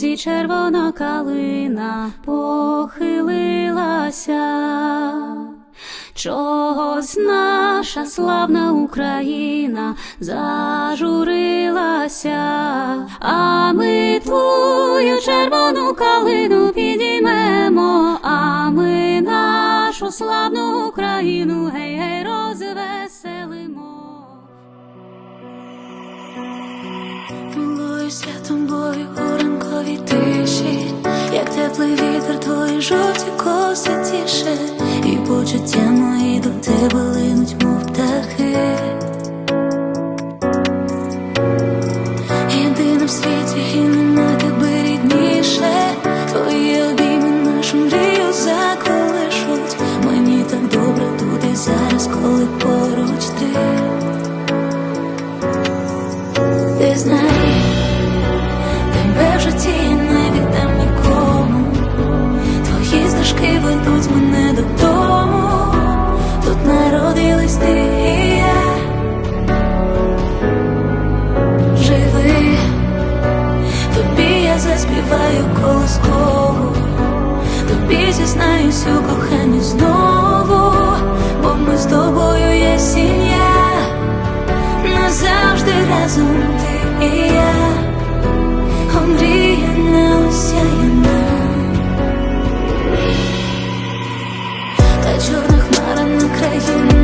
лузі червона калина похилилася. Чогось наша славна Україна зажурилася, а ми твою червону калину підіймемо, а ми нашу славну Україну теплий вітер, твої жовті коси тіше, і почуття мої до тебе линуть, мов птахи. Єдина в світі і нема тебе рідніше, твої обійми нашу мрію заколишуть. Мені так добре тут і зараз, коли поруч ти. зізнаюсь у коханні знову, бо ми з тобою є сім'я, назавжди разом ти і я, омріяна, осяяна та чорна хмара на країну.